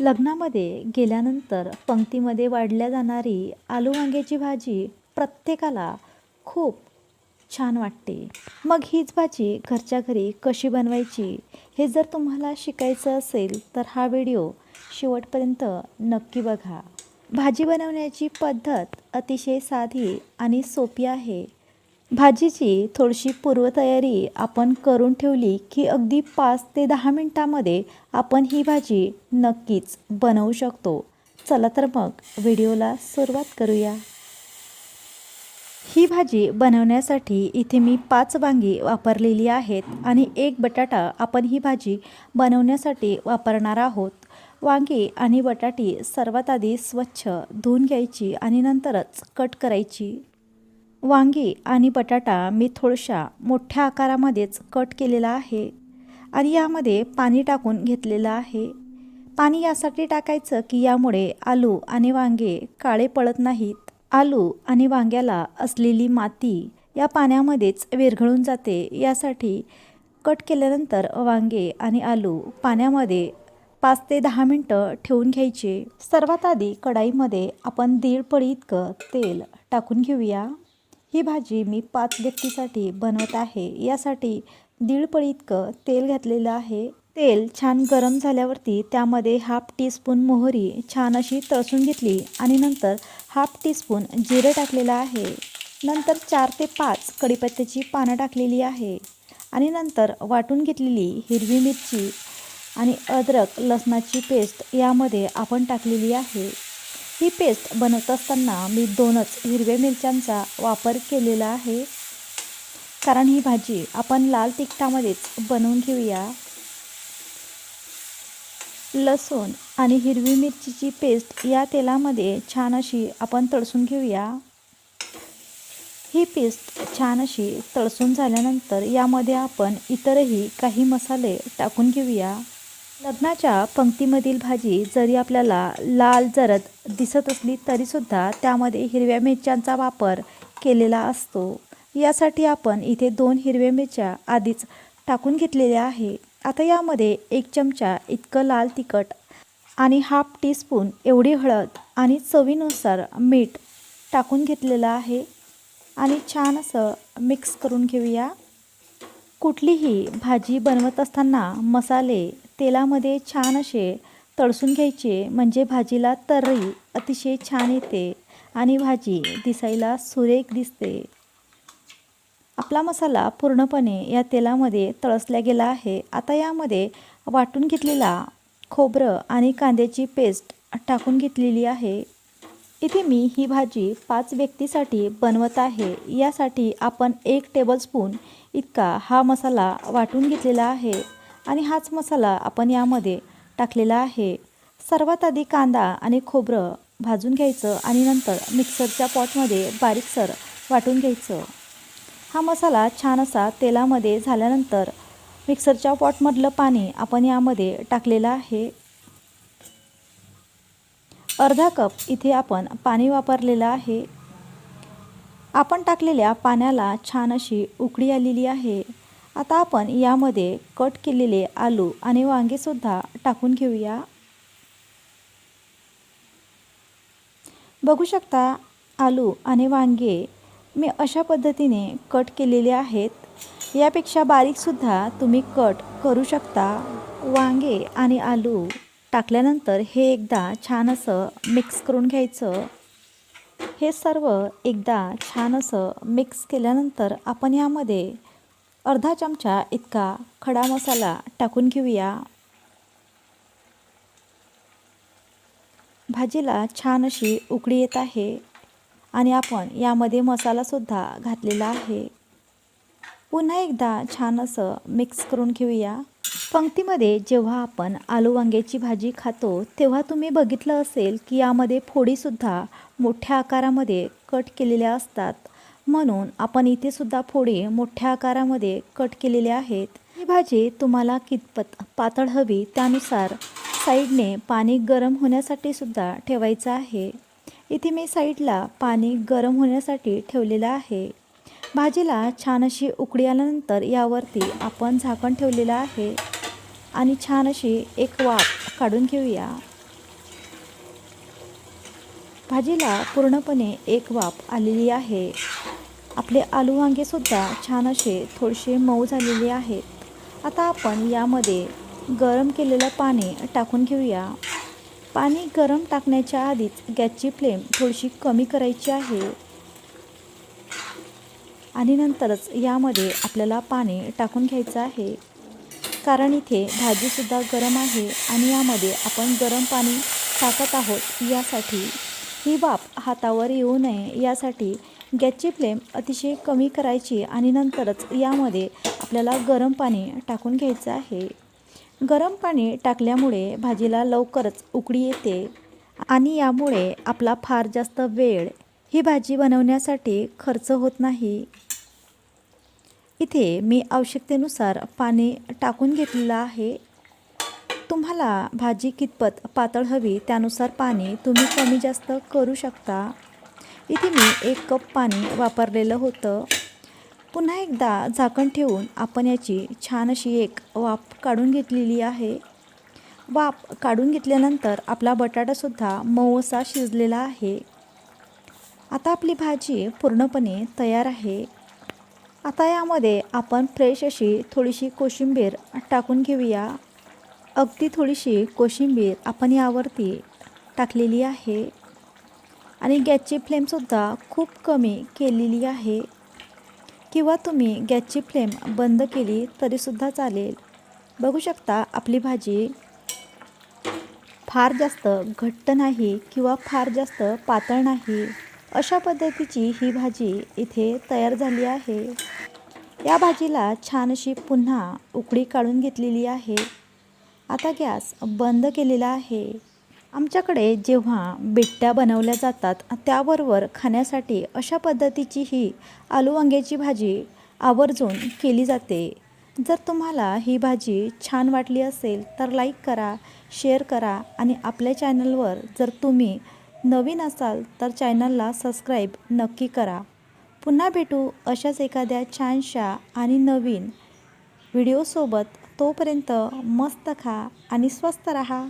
लग्नामध्ये गेल्यानंतर पंक्तीमध्ये वाढल्या जाणारी आलू वांग्याची भाजी प्रत्येकाला खूप छान वाटते. मग हीच भाजी घरच्या घरी कशी बनवायची हे जर तुम्हाला शिकायचं असेल तर हा व्हिडिओ शेवटपर्यंत नक्की बघा. भाजी बनवण्याची पद्धत अतिशय साधी आणि सोपी आहे. भाजीची थोडीशी पूर्वतयारी आपण करून ठेवली की अगदी पाच ते दहा मिनटामध्ये आपण ही भाजी नक्कीच बनवू शकतो. चला तर मग व्हिडिओला सुरुवात करूया. ही भाजी बनवण्यासाठी इथे मी पाच वांगी वापरलेली आहेत आणि एक बटाटा आपण ही भाजी बनवण्यासाठी वापरणार आहोत. वांगी आणि बटाटी सर्वात आधी स्वच्छ धुवून घ्यायची आणि नंतरच कट करायची. वांगी आणि बटाटा मी थोडशा मोठ्या आकारामध्येच कट केलेला आहे आणि यामध्ये पाणी टाकून घेतलेलं आहे. पाणी यासाठी टाकायचं की यामुळे आलू आणि वांगे काळे पडत नाहीत. आलू आणि वांग्याला असलेली माती या पाण्यामध्येच विरघळून जाते. यासाठी कट केल्यानंतर वांगे आणि आलू पाण्यामध्ये पाच ते दहा मिनटं ठेवून घ्यायचे. सर्वात आधी कढाईमध्ये आपण दीड पळी इतकं तेल टाकून घेऊया. ही भाजी मी पाच व्यक्तीसाठी बनवत आहे. यासाठी दीड पळी इतकं तेल घातलेलं आहे. तेल छान गरम झाल्यावरती त्यामध्ये हाफ टीस्पून मोहरी छान अशी तळसून घेतली आणि नंतर हाफ टीस्पून जिरं टाकलेलं आहे. नंतर चार ते पाच कढीपत्त्याची पानं टाकलेली आहे आणि नंतर वाटून घेतलेली हिरवी मिरची आणि अद्रक लसणाची पेस्ट यामध्ये आपण टाकलेली आहे. ही पेस्ट बनवत असताना मी दोनच हिरव्या मिरच्यांचा वापर केलेला आहे. कारण ही भाजी आपण लाल तिखटामध्येच बनवून घेऊया. लसूण आणि हिरवी मिरचीची पेस्ट या तेलामध्ये छान अशी आपण तळसून घेऊया. ही पेस्ट छान अशी तळसून झाल्यानंतर यामध्ये आपण इतरही काही मसाले टाकून घेऊया. लग्नाच्या पंक्तीमधील भाजी जरी आपल्याला लाल जरद दिसत असली तरीसुद्धा त्यामध्ये हिरव्या मिरच्यांचा वापर केलेला असतो. यासाठी आपण इथे दोन हिरव्या मिरच्या आधीच टाकून घेतलेल्या आहे. आता यामध्ये एक चमचा इतकं लाल तिखट आणि हाफ टीस्पून एवढी हळद आणि चवीनुसार मीठ टाकून घेतलेलं आहे. आणि छान असं मिक्स करून घेऊया. कुठलीही भाजी बनवत असताना मसाले तेलामध्ये छान असे तळसून घ्यायचे म्हणजे भाजीला तर्री अतिशय छान येते आणि भाजी दिसायला सुरेख दिसते. आपला मसाला पूर्णपणे या तेलामध्ये तळसला गेला आहे. आता यामध्ये वाटून घेतलेला खोबरं आणि कांद्याची पेस्ट टाकून घेतलेली आहे. इथे मी ही भाजी पाच व्यक्तीसाठी बनवत आहे. यासाठी आपण एक टेबलस्पून इतका हा मसाला वाटून घेतलेला आहे. आणि हाच मसाला आपण यामध्ये टाकलेला आहे. सर्वात आधी कांदा आणि खोबरं भाजून घ्यायचं आणि नंतर मिक्सरच्या पॉटमध्ये बारीकसर वाटून घ्यायचं. हा मसाला छान असा तेलामध्ये झाल्यानंतर मिक्सरच्या पॉटमधलं पाणी आपण यामध्ये टाकलेलं आहे. अर्धा कप इथे आपण पाणी वापरलेलं आहे. आपण टाकलेल्या पाण्याला छान अशी उकळी आलेली आहे. आता आपण यामध्ये कट केलेले आलू आणि वांगेसुद्धा टाकून घेऊया. बघू शकता आलू आणि वांगे मी अशा पद्धतीने कट केलेले आहेत. यापेक्षा बारीकसुद्धा तुम्ही कट करू शकता. वांगे आणि आलू टाकल्यानंतर हे एकदा छान असं मिक्स करून घ्यायचं. हे सर्व एकदा छान असं मिक्स केल्यानंतर आपण यामध्ये अर्धा चमचा इतका खडा मसाला टाकून घेऊया. भाजीला छान अशी उकळी येत आहे आणि आपण यामध्ये मसालासुद्धा घातलेला आहे. पुन्हा एकदा छान असं मिक्स करून घेऊया. पंक्तीमध्ये जेव्हा आपण आलू वांग्याची भाजी खातो तेव्हा तुम्ही बघितलं असेल की यामध्ये फोडीसुद्धा मोठ्या आकारामध्ये कट केलेल्या असतात. म्हणून आपण इथे सुद्धा फोडी मोठ्या आकारामध्ये कट केलेले आहेत. ही भाजी तुम्हाला कितपत पातळ हवी त्यानुसार साईडने पाणी गरम होण्यासाठी सुद्धा ठेवायचं आहे. इथे मी साईडला पाणी गरम होण्यासाठी ठेवलेलं आहे. भाजीला छान अशी उकडी आल्यानंतर यावरती आपण झाकण ठेवलेलं आहे. आणि छान अशी एक वाफ काढून घेऊया. भाजीला पूर्णपणे एक वाफ आलेली आहे. आपले आलू वांगेसुद्धा छान असे थोडेसे मऊ झालेले आहेत. आता आपण यामध्ये गरम केलेलं पाणी टाकून घेऊया. पाणी गरम टाकण्याच्या आधीच गॅसची फ्लेम थोडीशी कमी करायची आहे. आणि नंतरच यामध्ये आपल्याला पाणी टाकून घ्यायचं आहे. कारण इथे भाजीसुद्धा गरम आहे आणि यामध्ये आपण गरम पाणी टाकत आहोत यासाठी. ही वाफ हातावर येऊ नये यासाठी गॅसची फ्लेम अतिशय कमी करायची आणि नंतरच यामध्ये आपल्याला गरम पाणी टाकून घ्यायचं आहे. गरम पाणी टाकल्यामुळे भाजीला लवकरच उकळी येते आणि यामुळे आपला फार जास्त वेळ ही भाजी बनवण्यासाठी खर्च होत नाही. इथे मी आवश्यकतेनुसार पाणी टाकून घेतलेलं आहे. तुम्हाला भाजी कितपत पातळ हवी त्यानुसार पाणी तुम्ही कमी जास्त करू शकता. इथे मी एक कप पाणी वापरलेलं होतं. पुन्हा एकदा झाकण ठेवून आपण याची छान अशी एक वाफ काढून घेतलेली आहे. वाफ काढून घेतल्यानंतर आपला बटाटासुद्धा मऊसा शिजलेला आहे. आता आपली भाजी पूर्णपणे तयार आहे. आता यामध्ये आपण फ्रेश अशी थोडीशी कोशिंबीर टाकून घेऊया. अगदी थोडीशी कोशिंबीर आपण यावरती टाकलेली आहे. आणि गॅसची फ्लेमसुद्धा खूप कमी केलेली आहे. किंवा तुम्ही गॅसची फ्लेम बंद केली तरीसुद्धा चालेल. बघू शकता आपली भाजी फार जास्त घट्ट नाही किंवा फार जास्त पातळ नाही. अशा पद्धतीची ही भाजी इथे तयार झाली आहे. या भाजीला छान अशी पुन्हा उकडी काढून घेतलेली आहे. आता गॅस बंद केलेला आहे. आमच्याकडे जेव्हा बिट्ट्या बनवल्या जातात त्याबरोबर खाण्यासाठी अशा पद्धतीची ही आलू वांग्याची भाजी आवर्जून केली जाते. जर तुम्हाला ही भाजी छान वाटली असेल तर लाईक करा शेअर करा आणि आपल्या चॅनलवर जर तुम्ही नवीन असाल तर चॅनलला सबस्क्राईब नक्की करा. पुन्हा भेटू अशाच एखाद्या छानशा आणि नवीन व्हिडिओसोबत तोपर्यंत मस्त खा आणि स्वस्त रहा.